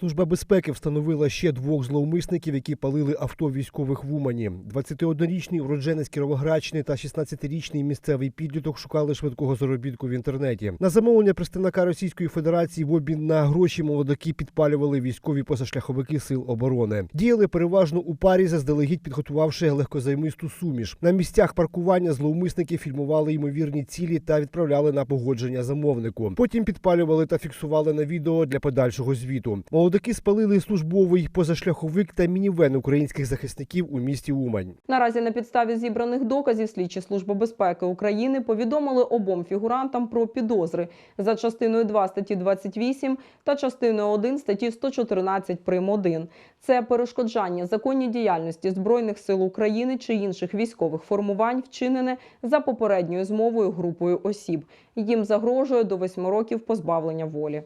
Служба безпеки встановила ще двох зловмисників, які палили авто військових в Умані. 21-річний уродженець Кіровоградщини та 16-річний місцевий підліток шукали швидкого заробітку в інтернеті. На замовлення представника Російської Федерації в обмін на гроші молодаки підпалювали військові позашляховики сил оборони. Діяли переважно у парі, заздалегідь підготувавши легкозаймисту суміш. На місцях паркування зловмисники фільмували ймовірні цілі та відправляли на погодження замовнику. Потім підпалювали та фіксували на відео для подальшого звіту. Молодаки спалили службовий позашляховик та мінівен українських захисників у місті Умань. Наразі на підставі зібраних доказів слідчі служби безпеки України повідомили обом фігурантам про підозри за частиною 2 статті 28 та частиною 1 статті 114 прим. 1. Це перешкоджання законній діяльності збройних сил України чи інших військових формувань, вчинене за попередньою змовою групою осіб. Їм загрожує до 8 років позбавлення волі.